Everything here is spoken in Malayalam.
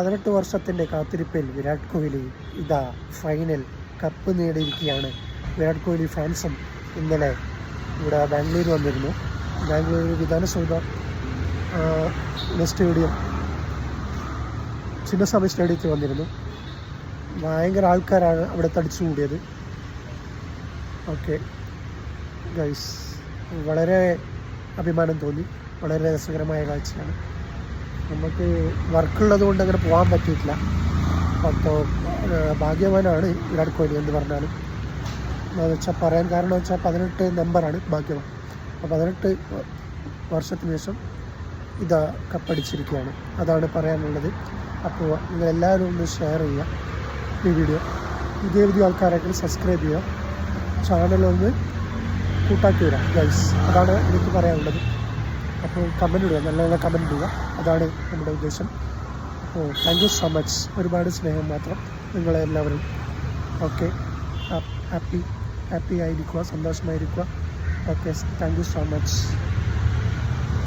പതിനെട്ട് വർഷത്തിന്റെ കാത്തിരിപ്പിൽ വിരാട് കോഹ്ലി ഇതാ ഫൈനൽ കപ്പ് നേടിയിരിക്കുകയാണ്. വിരാട് കോഹ്ലി ഫാൻസും ഇന്നലെ ഇവിടെ ബാംഗ്ലൂർ വന്നിരുന്നു. ബാംഗ്ലൂർ വിധാനസൗധ സ്റ്റേഡിയം ചിന്നസ്വാമി സ്റ്റേഡിയത്തിൽ വന്നിരുന്നു. ഭയങ്കര ആൾക്കാരാണ് അവിടെ തടിച്ചു കൂടിയത്. ഓക്കെ ഗൈസ് വളരെ അഭിമാനം തോന്നി. വളരെ രസകരമായ കാഴ്ചയാണ്. നമുക്ക് വർക്കുള്ളത് കൊണ്ട് അങ്ങനെ പോകാൻ പറ്റിയിട്ടില്ല. അപ്പോൾ ഭാഗ്യവാനാണ് വിരാട് കോഹ്ലി എന്ന് പറഞ്ഞാലും. എന്ന് വെച്ചാൽ പറയാൻ കാരണം വെച്ചാൽ പതിനെട്ട് നമ്പറാണ് ഭാഗ്യവാൻ. അപ്പോൾ പതിനെട്ട് വർഷത്തിന് ശേഷം ഇതാ കപ്പടിച്ചിരിക്കുകയാണ്. അതാണ് പറയാനുള്ളത്. അപ്പോൾ നിങ്ങളെല്ലാവരും ഒന്ന് ഷെയർ ചെയ്യുക ഈ വീഡിയോ ഇതേ പുതിയ ആൾക്കാരൊക്കെ സബ്സ്ക്രൈബ് ചെയ്യുക. ചാനലൊന്ന് കൂട്ടാക്കി വരാം ഗൈസ് അതാണ് എനിക്ക് പറയാനുള്ളത്. അപ്പോൾ കമന്റ് ഇടുക നല്ല നല്ല കമന്റ് ഇടുക. അതാണ് നമ്മുടെ ഉദ്ദേശം. അപ്പോൾ താങ്ക് യു സോ മച്ച് ഒരുപാട് സ്നേഹം മാത്രം നിങ്ങളെ എല്ലാവരും. ഓക്കെ ഹാപ്പി ഹാപ്പി ആയിരിക്കുക സന്തോഷമായിരിക്കുക. Okay thank you so much